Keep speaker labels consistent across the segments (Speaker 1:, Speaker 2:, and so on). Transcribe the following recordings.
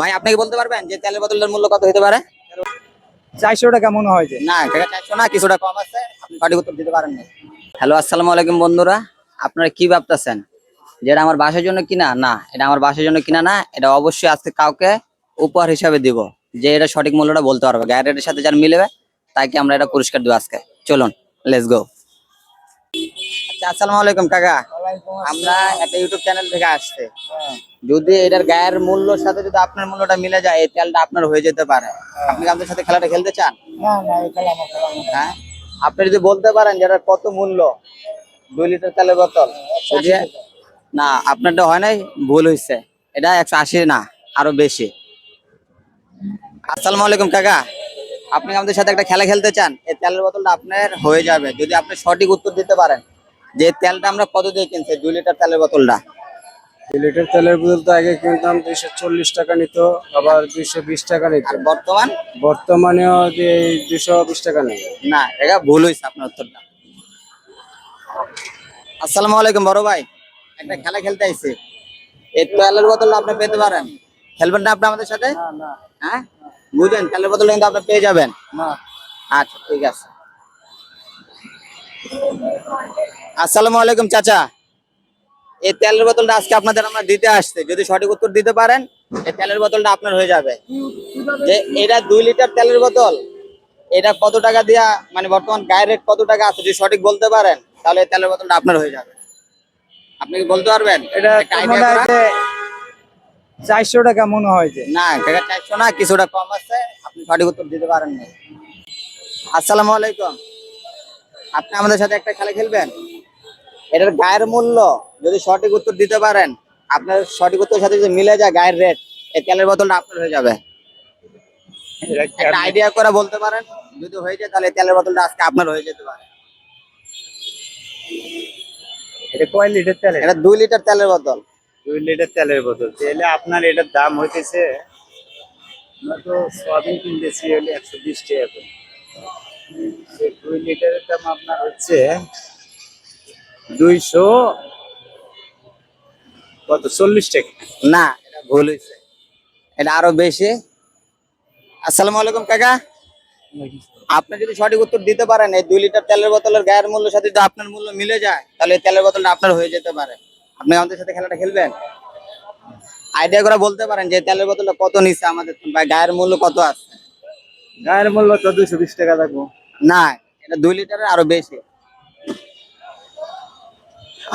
Speaker 1: ভাই আপনি কি বলতে পারবেন যে তেলের বোতলের মূল্য কত হতে পারে?
Speaker 2: চারশো টাকা মনে হয় যে।
Speaker 1: না চারশো না কিছুটা কম আছে। আপনি সঠিক উত্তর দিতে পারেন হ্যালো আসসালামু আলাইকুম বন্ধুরা। আপনারা কি ভাবতেছেন? যে এটা আমার বাসার জন্য কিনা? না এটা আমার বাসার জন্য কিনা না এটা অবশ্যই আজকে কাউকে উপহার হিসাবে দিব। যে এটা সঠিক মূল্যটা বলতে পারবে। গায়ের রেটের সাথে যার মিলবে তাকে আমরা এটা পুরস্কার দেবো আজকে। চলুন লেটস গো আচ্ছা আসসালামু আলাইকুম কাকা। আমরা একটা ইউটিউব চ্যানেল থেকে আসছে। যদি এটার গায়ের মূল্যর সাথে যদি আপনার মূল্যটা মিলে যায় এই তেলটা আপনার হয়ে যেতে পারে। আপনি কি আমাদের সাথে খেলাটা খেলতে চান। হ্যাঁ? আপনি যদি বলতে পারেন যে এটার কত মূল্য? দুই লিটার তেলের বোতল? না আপনারটা হয় নাই ভুল হয়েছে এটা একশো আশি না আরও বেশি। আসসালামু আলাইকুম কাকা। আপনি আমাদের সাথে একটা খেলা খেলতে চান এই তেলের বোতলটা আপনার হয়ে যাবে। যদি আপনি সঠিক উত্তর দিতে পারেন যে তেলটা আমরা কত দিয়ে কিনছি দুই লিটার তেলের বোতলটা?
Speaker 2: দুই লিটার তেলের বোতল তো আগে কিনতাম দুইশো চল্লিশ টাকা নিত আবার দুইশো বিশ টাকা নিত।
Speaker 1: বর্তমান?
Speaker 2: বর্তমানেও যে দুইশো বিশ টাকা নেই।
Speaker 1: না এটা ভুল হয়েছে আপনার উত্তরটা। আসসালামু আলাইকুম বড় ভাই। একটা খেলা খেলতে আইছি। এই তেলের বোতলটা আপনি পেতে পারেন। খেলবেন না আপনি আমাদের সাথে?
Speaker 2: না না।
Speaker 1: হ্যাঁ? বুঝলেন? তেলের বোতল কিন্তু আপনি পেয়ে যাবেন। আচ্ছা ঠিক আছে। আসসালামু আলাইকুম চাচা। এই তেলের বোতলটা আজকে আপনাদের আমরা দিতে আসছে। যদি সঠিক উত্তর দিতে পারেন এই তেলের বোতলটা আপনার হয়ে যাবে। যে এটা দুই লিটার তেলের বোতল এটা কত টাকা দিয়া মানে বর্তমান গায়ের রেট কত টাকা আছে যদি সঠিক বলতে পারেন তাহলে এই তেলের বোতলটা আপনার হয়ে যাবে। আপনি কি বলতে পারবেন?
Speaker 2: এটা
Speaker 1: একটা
Speaker 2: তো
Speaker 1: idea
Speaker 2: মনে হয়
Speaker 1: করা?
Speaker 2: যে চারশো টাকা মনে হয় যে।
Speaker 1: না টাকা চারশো না কিছুটা কম আছে। আপনি সঠিক উত্তর দিতে পারেন না আসসালামু আলাইকুম। আপনি আমাদের সাথে একটা খেলা খেলবেন? এটার গায়ের মূল্য যদি সঠিক উত্তর দিতে পারেন আপনার সঠিক উত্তরের সাথে যদি মিলে যায় গায়ের রেট এই তেলের বোতলটা আপনার হয়ে যাবে। একটা আইডিয়া করে বলতে পারেন যদি হয়ে যায় তাহলে তেলের বোতলটা আজকে আপনার হয়ে যেতে পারে।
Speaker 2: এটা কয় লিটার তেল?
Speaker 1: এটা দুই লিটার তেলের বোতল।
Speaker 2: দুই লিটার তেলের বোতল। তাহলে আপনার এটার দাম হইতেছে, আমরা তো সয়াবিন কিনতেছি হলে একশো বিশ টাকা দুই লিটারের দাম আপনার হচ্ছে দুইশো কত, চল্লিশ টাকা।
Speaker 1: না, এটা ভুল হয়েছে এটা আরও বেশি। আসসালামু আলাইকুম, কাকা। আপনি যদি সঠিক উত্তর দিতে পারেন, এই দুই লিটার তেলের বোতলের গায়ের মূল্যের সাথে আপনার মূল্য মিলে যায়, তাহলে তেলের বোতলটা আপনার হয়ে যেতে পারে। আপনি আমাদের সাথে খেলাটা খেলবেন? আইডিয়া করে বলতে পারেন যে তেলের বোতলটা কত নিচ্ছে আমাদের? বা গায়ের মূল্য কত আছে?
Speaker 2: গায়ের মূল্য তো দুইশো বিশ টাকা থাকব
Speaker 1: না এটা দুই লিটারের আরও বেশি।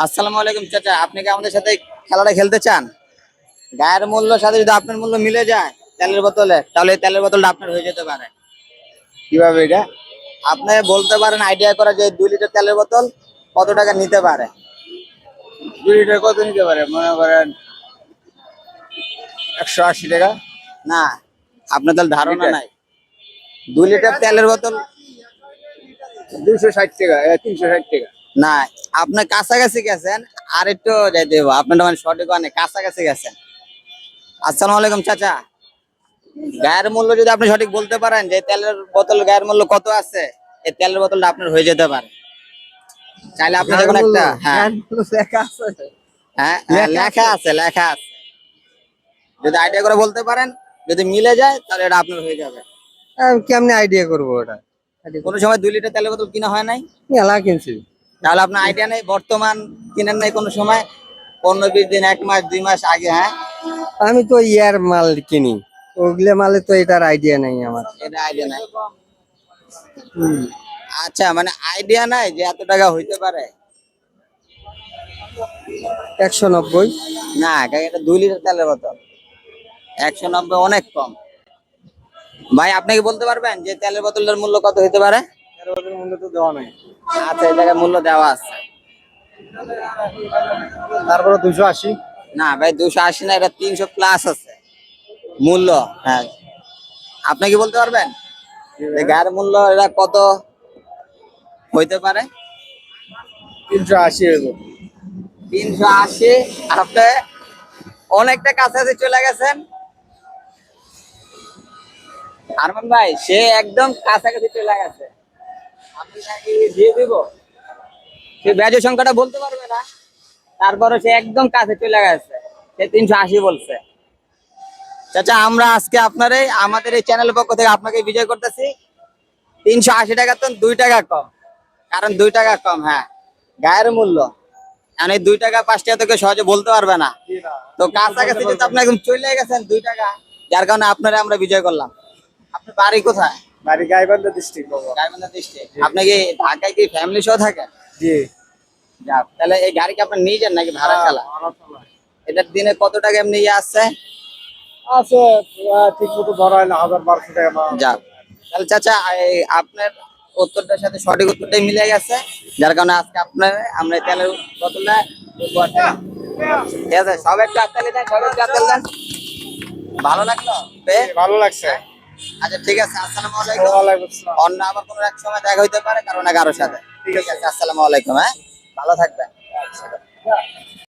Speaker 1: আসসালামু আলাইকুম চাচা আপনি কি আমাদের সাথে খেলাটা খেলতে চান? গায়ের মূল্য সাথে যদি আপনার মূল্য মিলে যায় তেলের বোতলে তাহলে তেলের বোতলটা আপনার হয়ে যেতে পারে।
Speaker 2: কীভাবে এটা?
Speaker 1: আপনি বলতে পারেন আইডিয়া করা যে দুই লিটার তেলের বোতল কত টাকা নিতে পারে?
Speaker 2: লিটার কত নিতে পারে? মনে করেন একশো আশি টাকা?
Speaker 1: না আপনার তাহলে ধারণা নাই। দুই লিটার তেলের বোতল?
Speaker 2: দুইশো ষাট টাকা তিনশো ষাট টাকা।
Speaker 1: না আপনি কাছাকাছি গেছেন আর একটু যাইতে হবে আপনার মানে সঠিক অনেক কাছাকাছি গেছেন। আসসালামু আলাইকুম চাচা। গায়ের মূল্য যদি আপনি সঠিক বলতে পারেন যে তেলের বোতল গায়ের মূল্য কত আছে এই তেলের বোতলটা আপনার হয়ে যেতে পারে। চাইলে আপনি যখন একটা হ্যাঁ। হ্যাঁ হ্যাঁ, লেখা আছে। লেখা আছে। যদি আইডিয়া করে বলতে পারেন যদি মিলে যায় তাহলে এটা আপনার হয়ে যাবে।
Speaker 2: কেমনে আইডিয়া করব ওটা
Speaker 1: কোনো সময় দুই লিটার তেলের বোতল কিনা হয় নাই?
Speaker 2: কিনছি।
Speaker 1: তাহলে আপনার আইডিয়া নেই বর্তমান কিনেন নাই কোনো সময়? পনেরো বিশ দিন এক মাস দুই মাস আগে হ্যাঁ?
Speaker 2: আমি তো ইয়ার মাল কিনি। ওগুলো মালে তো এটার আইডিয়া নেই আমার।
Speaker 1: এটা আইডিয়া নাই। আচ্ছা মানে আইডিয়া নাই যে এত টাকা হইতে পারে?
Speaker 2: একশো নব্বই।
Speaker 1: না এটা দুই লিটার তেলের বোতল। একশো নব্বই অনেক কম। ভাই আপনি কি বলতে পারবেন যে তেলের বোতলের মূল্য কত হইতে পারে?
Speaker 2: মূল্য তো দেওয়া নাই।
Speaker 1: আচ্ছা এই জায়গায় মূল্য দেওয়া আছে।
Speaker 2: তারপরে দুশো আশি।
Speaker 1: না ভাই দুশো আশি না এটা তিনশো প্লাস আছে। মূল্য হ্যাঁ। আপনি কি বলতে পারবেন? গায়ের মূল্য এটা কত? হইতে পারে?
Speaker 2: তিনশো আশি হইব।
Speaker 1: তিনশো আশি। আপনি অনেকটা কাছাকাছি চলে গেছেন। আরমান ভাই সে একদম কাছাকাছি চলে গেছে। আমি নাকি দিয়ে দিব? সে ব্যাজ সংখ্যাটা বলতে পারবে না। তারপরে সে একদম কাছে চলে গেছে। সে তিনশো আশি বলছে। চাচা আমরা আজকে আপনার এই আমাদের এই চ্যানেলের পক্ষ থেকে আপনাকে বিজয় করতেছি। তিনশো আশি টাকা তো দুই টাকা কম। কারণ দুই টাকা কম হ্যাঁ। গায়ের মূল্য। এই দুই টাকা পাঁচ টাকা তো কেউ সহজে বলতে পারবে না। তো কাছাকাছি যেহেতু আপনি একদম চলে গেছেন দুই টাকা। যার কারণে আপনারা আমরা বিজয় করলাম। আপনার বাড়ি কোথায়?
Speaker 2: বাড়ি গাইবান্ধা ডিস্ট্রিক্ট
Speaker 1: গাইবান্ধা ডিস্ট্রিক্ট আপনি কি ঢাকায় কি ফ্যামিলি সহ থাকেন?
Speaker 2: জি।
Speaker 1: যাক তাহলে এই গাড়ি কি আপনার নিজের নাকি ভাড়া চালা এটার দিনে কত টাকা এমনি ইয়ে আসছে
Speaker 2: আছে ঠিক মতো ধরা হলে হাজার বারোশো টাকা
Speaker 1: যাক তাহলে চাচা এই আপনার উত্তরটার সাথে সঠিক উত্তরটাই মিলে গেছে। যার কারণে আজকে আপনার আমরা তেলের বোতলটা ঠিক আছে সব একটু হাততালি দেন সব একটু হাততালি দেন। ভালো লাগল?
Speaker 2: ভালো লাগছে।
Speaker 1: আচ্ছা ঠিক আছে আসসালামু আলাইকুম। অন্য আবার কোনো এক সময় দেখা হইতে পারে কারণ কারোর সাথে। ঠিক আছে। আসসালামু আলাইকুম হ্যাঁ? ভালো থাকবেন।